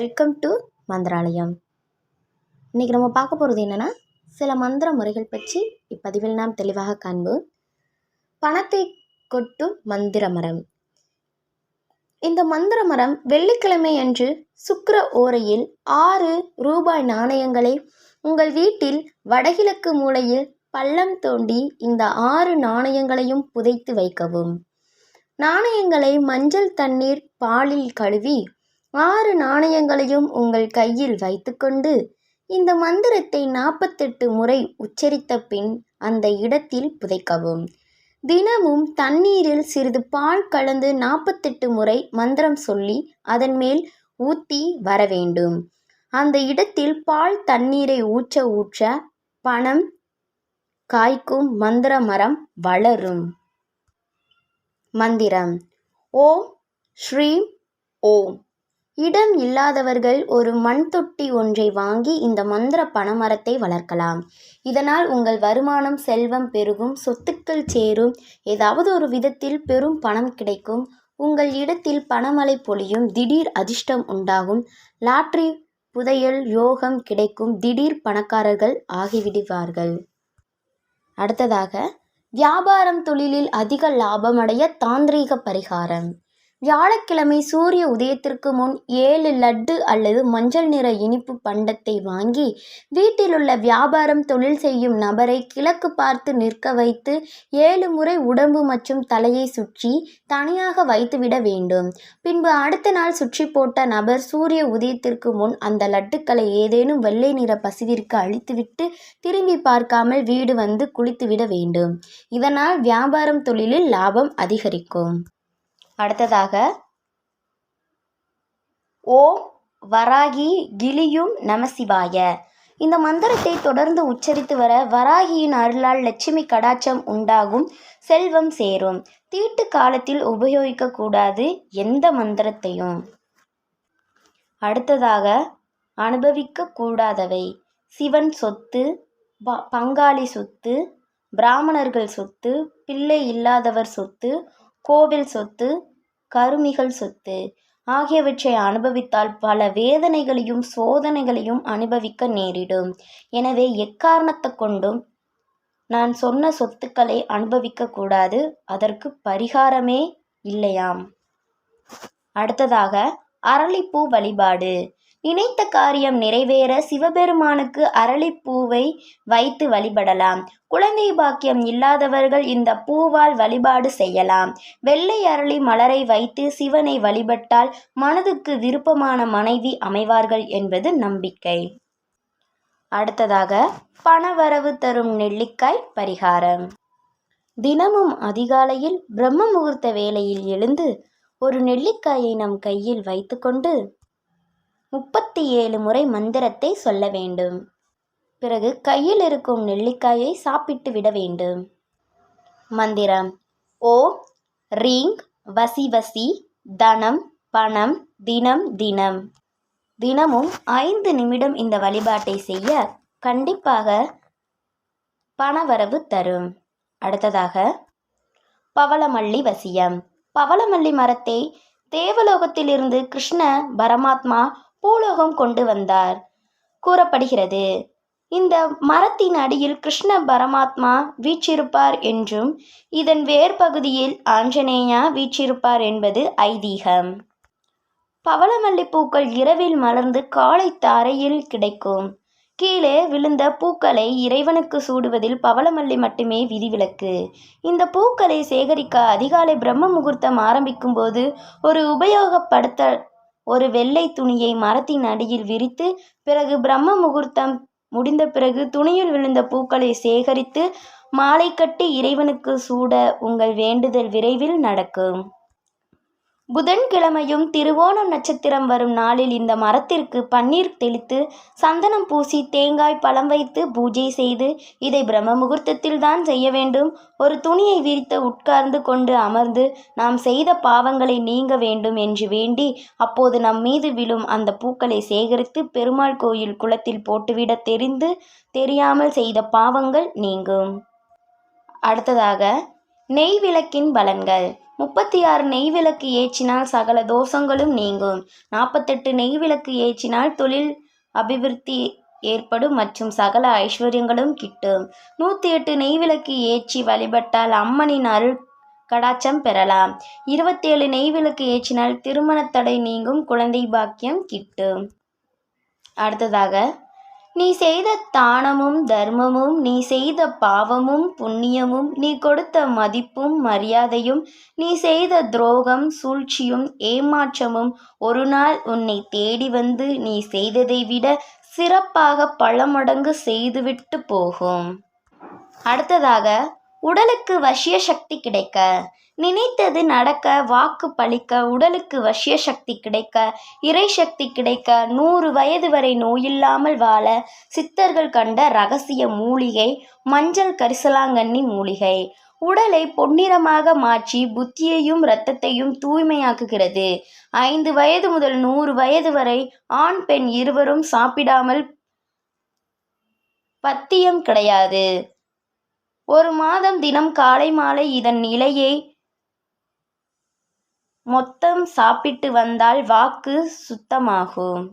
Welcome to Mantralayam. இன்றைக்கி நம்ம பார்க்க போகிறது என்னென்னா சில மந்திர முறைகள் பற்றி இப்பதிவில் நாம் தெளிவாக காண்போம். பணத்தை கொட்டும் மந்திர மரம். இந்த மந்திர மரம் வெள்ளிக்கிழமை அன்று சுக்கர ஓரையில் ஆறு ரூபாய் நாணயங்களை உங்கள் வீட்டில் வடகிழக்கு மூலையில் பள்ளம் தோண்டி இந்த ஆறு நாணயங்களையும் புதைத்து வைக்கவும். நாணயங்களை மஞ்சள் தண்ணீர் பாலில் கழுவி ஆறு நாணயங்களையும் உங்கள் கையில் வைத்துக்கொண்டு இந்த மந்திரத்தை நாற்பத்தெட்டு முறை உச்சரித்த பின் அந்த இடத்தில் புதைக்கவும். தினமும் தண்ணீரில் சிறிது பால் கலந்து நாற்பத்தெட்டு முறை மந்திரம் சொல்லி அதன் மேல் ஊற்றி வர வேண்டும். அந்த இடத்தில் பால் தண்ணீரை ஊற்ற ஊற்ற பணம் காய்க்கும் மந்திர மரம் வளரும். மந்திரம். ஓம் ஸ்ரீம் ஓம். இடம் இல்லாதவர்கள் ஒரு மண் தொட்டி ஒன்றை வாங்கி இந்த மந்திர பணமரத்தை வளர்க்கலாம். இதனால் உங்கள் வருமானம் செல்வம் பெருகும் சொத்துக்கள் சேரும். ஏதாவது ஒரு விதத்தில் பெரும் பணம் கிடைக்கும். உங்கள் இடத்தில் பணமழை பொழியும் திடீர் அதிர்ஷ்டம் உண்டாகும். லாட்ரி புதையல் யோகம் கிடைக்கும். திடீர் பணக்காரர்கள் ஆகிவிடுவார்கள். அடுத்ததாக வியாபாரம் தொழிலில் அதிக லாபமடைய தாந்திரீக பரிகாரம். வியாழக்கிழமை சூரிய உதயத்திற்கு முன் ஏழு லட்டு அல்லது மஞ்சள் நிற இனிப்பு பண்டத்தை வாங்கி வீட்டிலுள்ள வியாபாரம் தொழில் செய்யும் நபரை கிழக்கு பார்த்து நிற்க வைத்து ஏழு முறை உடம்பு மற்றும் தலையை சுற்றி தனியாக வைத்துவிட வேண்டும். பின்பு அடுத்த நாள் சுற்றி போட்ட நபர் சூரிய உதயத்திற்கு முன் அந்த லட்டுக்களை ஏதேனும் வெள்ளை நிற பசுவிற்கு அழித்துவிட்டு திரும்பி பார்க்காமல் வீடு வந்து குளித்துவிட வேண்டும். இதனால் வியாபாரம் தொழிலில் லாபம் அதிகரிக்கும். அடுத்ததாக ஓம் வராகி கிளியும் நமசிவாய. இந்த மந்திரத்தை தொடர்ந்து உச்சரித்து வர வராகியின் அருளால் லட்சுமி கடாச்சம் உண்டாகும் செல்வம் சேரும். தீட்டு காலத்தில் உபயோகிக்கக்கூடாது எந்த மந்திரத்தையும். அடுத்ததாக அனுபவிக்க கூடாதவை சிவன் சொத்து ப பங்காளி சொத்து பிராமணர்கள் சொத்து பிள்ளை இல்லாதவர் சொத்து கோவில் சொத்து கருமிகள் சொத்து ஆகியவற்றை அனுபவித்தால் பல வேதனைகளையும் சோதனைகளையும் அனுபவிக்க நேரிடும். எனவே எக்காரணத்தை கொண்டும் நான் சொன்ன சொத்துக்களை அனுபவிக்க கூடாது. அதற்கு பரிகாரமே இல்லையாம். அடுத்ததாக அரளிப்பூ வழிபாடு. நினைத்த காரியம் நிறைவேற சிவபெருமானுக்கு அரளிப்பூவை வைத்து வழிபடலாம். குழந்தை பாக்கியம் இல்லாதவர்கள் இந்த பூவால் வழிபாடு செய்யலாம். வெள்ளை அரளி மலரை வைத்து சிவனை வழிபட்டால் மனதுக்கு விருப்பமான மனைவி அமைவார்கள் என்பது நம்பிக்கை. அடுத்ததாக பணவரவு தரும் நெல்லிக்காய் பரிகாரம். தினமும் அதிகாலையில் பிரம்ம முகூர்த்த வேளையில் எழுந்து ஒரு நெல்லிக்காயை நம் கையில் வைத்துக்கொண்டு முப்பத்தி ஏழு முறை மந்திரத்தை சொல்ல வேண்டும். பிறகு கையில் இருக்கும் நெல்லிக்காயை சாப்பிட்டு விட வேண்டும். மந்திரம். ஓ ரீங் வசி வசி தனம் பணம் தினம் தினம். தினமும் ஐந்து நிமிடம் இந்த வழிபாட்டை செய்ய கண்டிப்பாக பணவரவு தரும். அடுத்ததாக பவளமல்லி வசியம். பவளமல்லி மரத்தை தேவலோகத்திலிருந்து கிருஷ்ண பரமாத்மா பூலோகம் கொண்டு வந்தார். கூறப்படுகிறது இந்த மரத்தின் அடியில் கிருஷ்ண பரமாத்மா வீற்றிருப்பார் என்றும் இதன் வேர்பகுதியில் ஆஞ்சநேயா வீற்றிருப்பார் என்பது ஐதீகம். பவளமல்லி பூக்கள் இரவில் மலர்ந்து காலை தாரையில் கிடைக்கும். கீழே விழுந்த பூக்களை இறைவனுக்கு சூடுவதில் பவளமல்லி மட்டுமே விதிவிலக்கு. இந்த பூக்களை சேகரிக்க அதிகாலை பிரம்ம முகூர்த்தம் ஆரம்பிக்கும் போது ஒரு உபயோகப்படுத்த ஒரு வெள்ளை துணியை மரத்தின் அடியில் விரித்து பிறகு பிரம்ம முகூர்த்தம் முடிந்த பிறகு துணியில் விழுந்த பூக்களை சேகரித்து மாலை கட்டி இறைவனுக்கு சூட உங்கள் வேண்டுதல் விரைவில் நடக்கும். புதன்கிழமையும் திருவோணம் நட்சத்திரம் வரும் நாளில் இந்த மரத்திற்கு பன்னீர் தெளித்து சந்தனம் பூசி தேங்காய் பழம் வைத்து பூஜை செய்து இதை பிரம்ம முகூர்த்தத்தில் தான் செய்ய வேண்டும். ஒரு துணியை விரித்து உட்கார்ந்து கொண்டு அமர்ந்து நாம் செய்த பாவங்களை நீங்க வேண்டும் என்று வேண்டி அப்போது நம் மீது விழும் அந்த பூக்களை சேகரித்து பெருமாள் கோயில் குளத்தில் போட்டுவிட தெரிந்து தெரியாமல் செய்த பாவங்கள் நீங்கும். அடுத்ததாக நெய் விளக்கின் பலன்கள். முப்பத்தி ஆறு நெய் விளக்கு ஏற்றினால் சகல தோஷங்களும் நீங்கும். நாற்பத்தெட்டு நெய் விளக்கு ஏற்றினால் தொழில் அபிவிருத்தி ஏற்படும் மற்றும் சகல ஐஸ்வர்யங்களும் கிட்டும். நூற்றி எட்டு நெய் விளக்கு ஏற்றி வழிபட்டால் அம்மனின் அருள் கடாச்சம் பெறலாம். இருபத்தேழு நெய் விளக்கு ஏற்றினால் திருமணத் தடை நீங்கும் குழந்தை பாக்கியம் கிட்டும். அடுத்ததாக நீ செய்த தானமும் தர்மமும் நீ செய்த பாவமும் புண்ணியமும் நீ கொடுத்த மதிப்பும் மரியாதையும் நீ செய்த துரோகம் சூழ்ச்சியும் ஏமாற்றமும் ஒரு நாள் உன்னை தேடி வந்து நீ செய்ததை விட சிறப்பாக பல மடங்கு செய்துவிட்டு போகும். அடுத்ததாக உடலுக்கு வசிய சக்தி கிடைக்க. நினைத்தது நடக்க வாக்கு பழிக்க உடலுக்கு வசிய சக்தி கிடைக்க இறை சக்தி கிடைக்க நூறு வயது வரை நோயில்லாமல் வாழ சித்தர்கள் கண்ட ரகசிய மூலிகை மஞ்சள் கரிசலாங்கண்ணி மூலிகை. உடலை பொன்னிறமாக மாற்றி புத்தியையும் இரத்தத்தையும் தூய்மையாக்குகிறது. ஐந்து வயது முதல் நூறு வயது வரை ஆண் பெண் இருவரும் சாப்பிடாமல் பத்தியம் கிடையாது. ஒரு மாதம் தினம் காலை மாலை இதன் நிலையை மொத்தம் சாப்பிட்டு வந்தால் வாக்கு சுத்தமாகும்.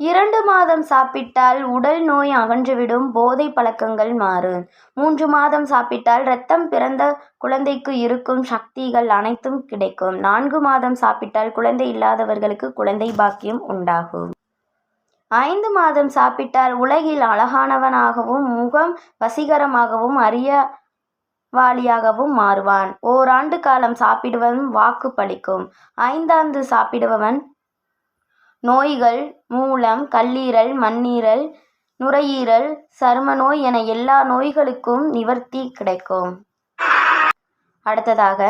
இரண்டு மாதம் சாப்பிட்டால் உடல் நோய் அகன்றுவிடும் போதை பழக்கங்கள் மாறும். மூன்று மாதம் சாப்பிட்டால் இரத்தம் பிறந்த குழந்தைக்கு இருக்கும் சக்திகள் அனைத்தும் கிடைக்கும். நான்கு மாதம் சாப்பிட்டால் குழந்தை இல்லாதவர்களுக்கு குழந்தை பாக்கியம் உண்டாகும். ஐந்து மாதம் சாப்பிட்டால் உலகில் அழகானவனாகவும் முகம் வசீகரமாகவும் அறியவாளியாகவும் மாறுவான். ஓராண்டு காலம் சாப்பிடுவன் வாக்கு பளிக்கும் ஐந்தாண்டு சாப்பிடுபவன் நோய்கள் மூலம் கல்லீரல் மண்ணீரல் நுரையீரல் சரும நோய் என எல்லா நோய்களுக்கும் நிவர்த்தி கிடைக்கும். அடுத்ததாக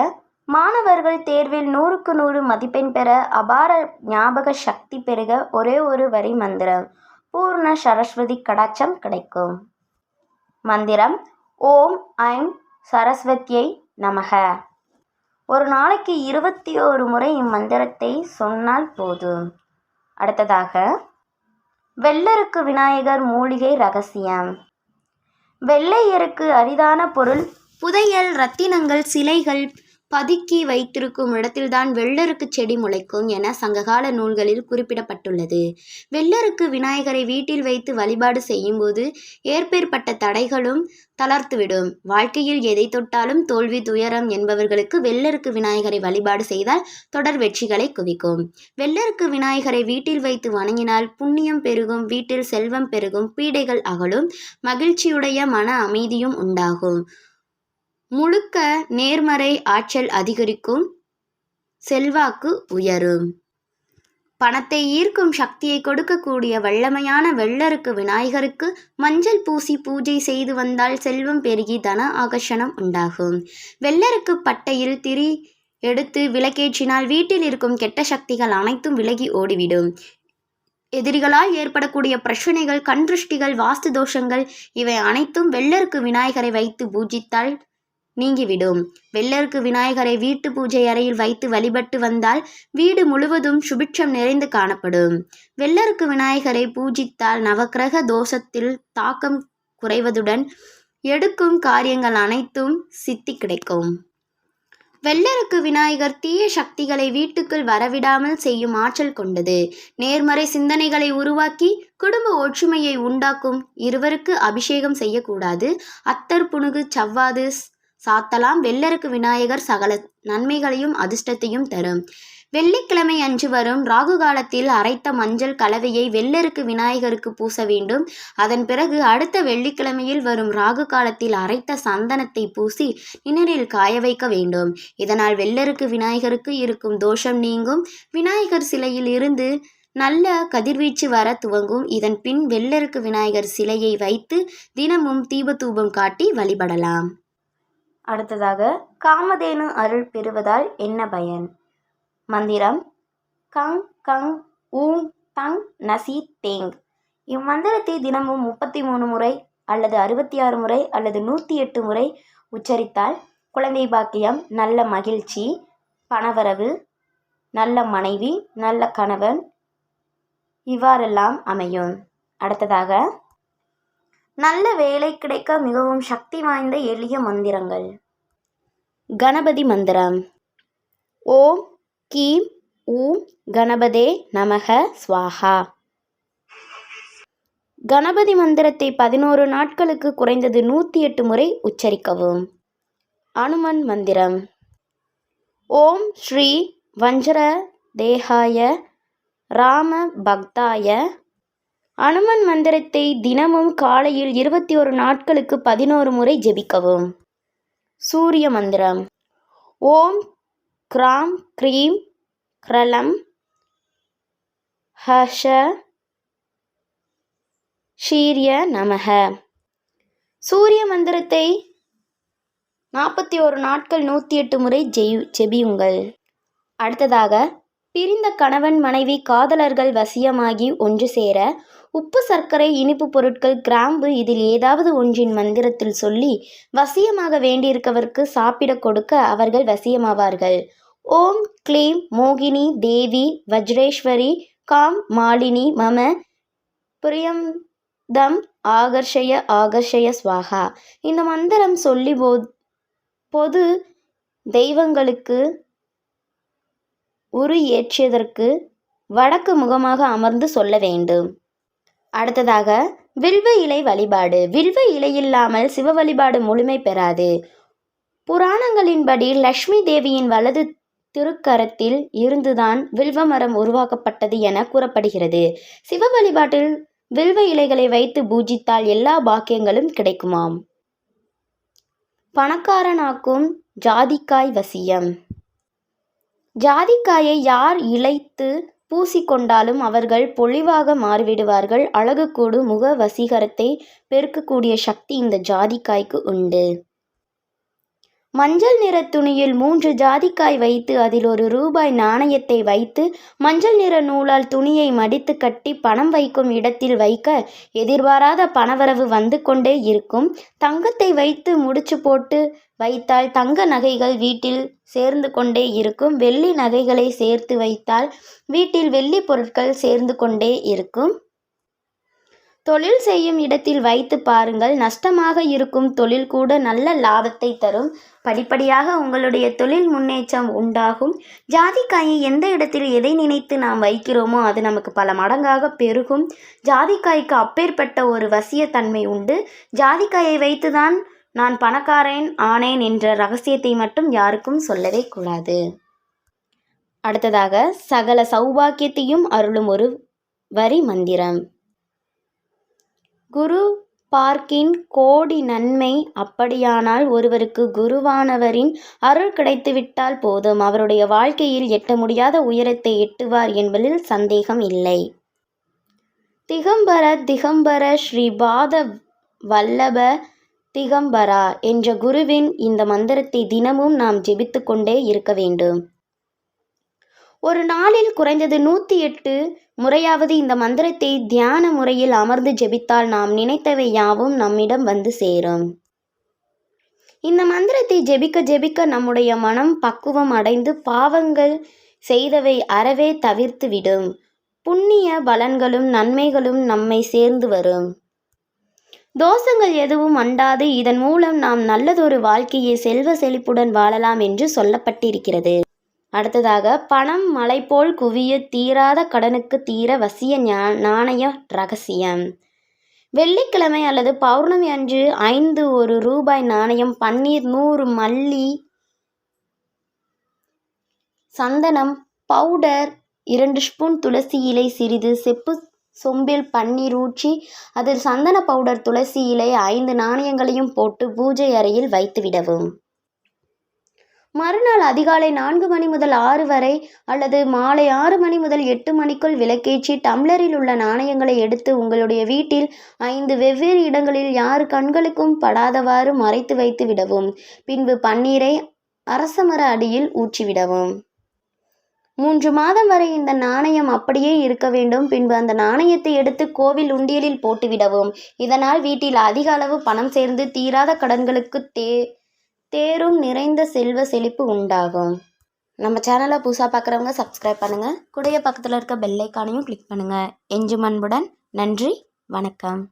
மாணவர்கள் தேர்வில் நூறுக்கு நூறு மதிப்பெண் பெற அபார ஞாபக சக்தி பெருக ஒரே ஒரு வரி மந்திரம். பூர்ண சரஸ்வதி கடாட்சம் கிடைக்கும். மந்திரம் ஓம் ஐம் சரஸ்வதியை நமக. ஒரு நாளைக்கு இருபத்தி ஓரு முறை இம்மந்திரத்தை சொன்னால் போதும். அடுத்ததாக வெள்ளருக்கு விநாயகர் மூலிகை ரகசியம். வெள்ளையருக்கு அரிதான பொருள் புதையல் ரத்தினங்கள் சிலைகள் பதுக்கி வைத்திருக்கும் இடத்தில்தான் வெள்ளருக்கு செடி முளைக்கும் என சங்ககால நூல்களில் குறிப்பிடப்பட்டுள்ளது. வெள்ளருக்கு விநாயகரை வீட்டில் வைத்து வழிபாடு செய்யும்போது ஏற்பேற்பட்ட தடைகளும் தளர்த்துவிடும். வாழ்க்கையில் எதை தொட்டாலும் தோல்வி துயரம் என்பவர்களுக்கு வெள்ளருக்கு விநாயகரை வழிபாடு செய்தால் தொடர் வெற்றிகளை குவிக்கும். வெள்ளருக்கு விநாயகரை வீட்டில் வைத்து வணங்கினால் புண்ணியம் பெருகும் வீட்டில் செல்வம் பெருகும் பீடைகள் அகலும் மகிழ்ச்சியுடைய மன அமைதியும் உண்டாகும். முழுக்க நேர்மறை ஆற்றல் அதிகரிக்கும் செல்வாக்கு உயரும். பணத்தை ஈர்க்கும் சக்தியை கொடுக்கக்கூடிய வல்லமையான வெள்ளருக்கு விநாயகருக்கு மஞ்சள் பூசி பூஜை செய்து வந்தால் செல்வம் பெருகி தன ஆகர்ஷணம் உண்டாகும். வெள்ளருக்கு பட்டையில் திரி எடுத்து விளக்கேற்றினால் வீட்டில் இருக்கும் கெட்ட சக்திகள் அனைத்தும் விலகி ஓடிவிடும். எதிரிகளால் ஏற்படக்கூடிய பிரச்சனைகள் கண்ருஷ்டிகள் வாஸ்து தோஷங்கள் இவை அனைத்தும் வெள்ளருக்கு விநாயகரை வைத்து பூஜித்தால் நீங்கிவிடும். வெள்ளருக்கு விநாயகரை வீட்டு பூஜை அறையில் வைத்து வழிபட்டு வந்தால் வீடு முழுவதும் சுபிட்சம் நிறைந்து காணப்படும். வெள்ளருக்கு விநாயகரை பூஜித்தால் நவக்கிரக தோஷத்தில் தாக்கம் குறைவதுடன் எடுக்கும் காரியங்கள் அனைத்தும் சித்தி கிடைக்கும். வெள்ளருக்கு விநாயகர் தீய சக்திகளை வீட்டுக்குள் வரவிடாமல் செய்யும் ஆற்றல் கொண்டது. நேர்மறை சிந்தனைகளை உருவாக்கி குடும்ப ஒற்றுமையை உண்டாக்கும் இருவருக்கு அபிஷேகம் செய்யக்கூடாது. அத்தர் புணுகு சவ்வாது சாத்தலாம் வெள்ளருக்கு விநாயகர் சகல நன்மைகளையும் அதிர்ஷ்டத்தையும் தரும். வெள்ளிக்கிழமை அன்று வரும் ராகு காலத்தில் அரைத்த மஞ்சள் கலவையை வெள்ளருக்கு விநாயகருக்கு பூச வேண்டும். அதன் பிறகு அடுத்த வெள்ளிக்கிழமையில் வரும் ராகு காலத்தில் அரைத்த சந்தனத்தை பூசி நிணரில் காய வைக்க வேண்டும். இதனால் வெள்ளருக்கு விநாயகருக்கு இருக்கும் தோஷம் நீங்கும். விநாயகர் சிலையில் இருந்து நல்ல கதிர்வீச்சு வர துவங்கும். இதன் பின் வெள்ளருக்கு விநாயகர் சிலையை வைத்து தினமும் தீபத்தூபம் காட்டி வழிபடலாம். அடுத்ததாக காமதேனு அருள் பெறுவதால் என்ன பயன்? மந்திரம் கங் கங் ஊங் தங் நசி தேங். இம்மந்திரத்தை தினமும் முப்பத்தி மூணு முறை அல்லது அறுபத்தி ஆறு முறை அல்லது நூற்றி எட்டு முறை உச்சரித்தால் குழந்தை பாக்கியம் நல்ல மகிழ்ச்சி பணவரவு நல்ல மனைவி நல்ல கணவன் இவ்வாறெல்லாம் அமையும். அடுத்ததாக நல்ல வேலை கிடைக்க மிகவும் சக்தி வாய்ந்த எளிய மந்திரங்கள். கணபதி மந்திரம். ஓம் கீம் ஊம் கணபதே நமக ஸ்வாஹா கணபதி மந்திரத்தை பதினோரு நாட்களுக்கு குறைந்தது நூற்றி எட்டு முறை உச்சரிக்கவும். அனுமன் மந்திரம். ஓம் ஸ்ரீ வஞ்சர தேகாய ராம பக்தாய அனுமன் மந்திரத்தை தினமும் காலையில் இருபத்தி ஒரு நாட்களுக்கு பதினோரு முறை ஜெபிக்கவும். சூரிய மந்திரம். ஓம் கிராம் க்ரீம் க்ரலம் ஹஷ ஷீரிய நமக சூரிய மந்திரத்தை நாற்பத்தி ஒரு நாட்கள் நூற்றி எட்டு முறை ஜெய் ஜெபியுங்கள். அடுத்ததாக பிரிந்த கணவன் மனைவி காதலர்கள் வசியமாகி ஒன்று சேர உப்பு சர்க்கரை இனிப்பு பொருட்கள் கிராம்பு இதில் ஏதாவது ஒன்றின் மந்திரத்தில் சொல்லி வசியமாக வேண்டியிருக்கவருக்கு சாப்பிட கொடுக்க அவர்கள் வசியமாவார்கள். ஓம் க்ளீம் மோகினி தேவி வஜ்ரேஸ்வரி காம் மாலினி மம பிரியம் தம் ஆகர்ஷய ஆகர்ஷய ஸ்வாகா இந்த மந்திரம் சொல்லி போ பொது தெய்வங்களுக்கு உரு ஏற்றியதற்கு வடக்கு முகமாக அமர்ந்து சொல்ல வேண்டும். அடுத்ததாக வில்வ இலை வழிபாடு. வில்வ இலை இல்லாமல் சிவ வழிபாடு முழுமை பெறாது. புராணங்களின்படி லக்ஷ்மி தேவியின் வலது திருக்கரத்தில் இருந்துதான் வில்வ மரம் உருவாக்கப்பட்டது என கூறப்படுகிறது. சிவ வழிபாட்டில் வில்வ இலைகளை வைத்து பூஜித்தால் எல்லா பாக்கியங்களும் கிடைக்குமாம். பணக்காரனாக்கும் ஜாதிக்காய் வசியம். ஜாதிக்காயை யார் இழைத்து பூசிக்கொண்டாலும் அவர்கள் பொலிவாக மாறிவிடுவார்கள். அழகுக்கூடு முக வசீகரத்தை பெருக்கக்கூடிய சக்தி இந்த ஜாதிக்காய்க்கு உண்டு. மஞ்சள் நிற துணியில் மூன்று ஜாதிக்காய் வைத்து அதில் ஒரு ரூபாய் நாணயத்தை வைத்து மஞ்சள் நிற நூலால் துணியை மடித்து கட்டி பணம் வைக்கும் இடத்தில் வைக்க எதிர்பாராத பணவரவு வந்து கொண்டே இருக்கும். தங்கத்தை வைத்து முடிச்சு போட்டு வைத்தால் தங்க நகைகள் வீட்டில் சேர்ந்து கொண்டே இருக்கும். வெள்ளி நகைகளை சேர்த்து வைத்தால் வீட்டில் வெள்ளி பொருட்கள் சேர்ந்து கொண்டே இருக்கும். தொழில் செய்யும் இடத்தில் வைத்து பாருங்கள். நஷ்டமாக இருக்கும் தொழில் கூட நல்ல லாபத்தை தரும். படிப்படியாக உங்களுடைய தொழில் முன்னேற்றம் உண்டாகும். ஜாதிக்காயை எந்த இடத்தில் எதை நினைத்து நாம் வைக்கிறோமோ அது நமக்கு பல மடங்காக பெருகும். ஜாதிக்காய்க்கு அப்பேற்பட்ட ஒரு வசியத்தன்மை உண்டு. ஜாதிக்காயை வைத்துதான் நான் பணக்காரன் ஆனேன் என்ற ரகசியத்தை மட்டும் யாருக்கும் சொல்லவே கூடாது. அடுத்ததாக சகல சௌபாக்கியத்தையும் அருளும் ஒரு வரி மந்திரம். குரு பார்க்கின் கோடி நன்மை அப்படியானால் ஒருவருக்கு குருவானவரின் அருள் கிடைத்துவிட்டால் போதும். அவருடைய வாழ்க்கையில் எட்ட முடியாத உயரத்தை எட்டுவார் என்பதில் சந்தேகம் இல்லை. திகம்பர திகம்பர ஸ்ரீ பாத வல்லப திகம்பரா என்ற குருவின் இந்த மந்திரத்தை தினமும் நாம் ஜெபித்து கொண்டே இருக்க வேண்டும். ஒரு நாளில் குறைந்தது நூற்றி எட்டு முறையாவது இந்த மந்திரத்தை தியான முறையில் அமர்ந்து ஜெபித்தால் நாம் நினைத்தவை யாவும் நம்மிடம் வந்து சேரும். இந்த மந்திரத்தை ஜெபிக்க ஜெபிக்க நம்முடைய மனம் பக்குவம் அடைந்து பாவங்கள் செய்தவை அறவே தவிர்த்து விடும். புண்ணிய பலன்களும் நன்மைகளும் நம்மை சேர்ந்து வரும். தோஷங்கள் எதுவும் அண்டாது. இதன் மூலம் நாம் நல்லதொரு வாழ்க்கையை செல்வ செழிப்புடன் வாழலாம் என்று சொல்லப்பட்டிருக்கிறது. அடுத்ததாக பணம் மலை போல் குவிய தீராத கடனுக்கு தீர வசிய நாணய ரகசியம். வெள்ளிக்கிழமை அல்லது பௌர்ணமி அன்று ஐந்து ஒரு ரூபாய் நாணயம் பன்னீர் நூறு மல்லி சந்தனம் பவுடர் இரண்டு ஸ்பூன் துளசி இலை சிறிது செப்பு சொம்பில் பன்னீர் ஊற்றி அதில் சந்தன பவுடர் துளசி இலை ஐந்து நாணயங்களையும் போட்டு பூஜை அறையில் வைத்துவிடவும். மறுநாள் அதிகாலை நான்கு மணி முதல் ஆறு வரை அல்லது மாலை ஆறு மணி முதல் எட்டு மணிக்குள் விளக்கேற்றி டம்ளரில் உள்ள நாணயங்களை எடுத்து உங்களுடைய வீட்டில் ஐந்து வெவ்வேறு இடங்களில் யார் கண்களுக்கும் படாதவாறு மறைத்து வைத்து விடவும். பின்பு பன்னீரை அரசமர அடியில் ஊற்றிவிடவும் மூன்று மாதம் வரை இந்த நாணயம் அப்படியே இருக்க வேண்டும். பின்பு அந்த நாணயத்தை எடுத்து கோவில் உண்டியலில் போட்டுவிடவும் இதனால் வீட்டில் அதிக அளவு பணம் சேர்ந்து தீராத கடன்களுக்கு தே தேரும் நிறைந்த செல்வ செழிப்பு உண்டாகும். நம்ம சேனலை புதுசாக பார்க்குறவங்க சப்ஸ்கிரைப் பண்ணுங்கள் குடைய பக்கத்தில் இருக்க பெல்லைக்கானையும் கிளிக் பண்ணுங்கள் எஞ்சும் அன்புடன் நன்றி வணக்கம்.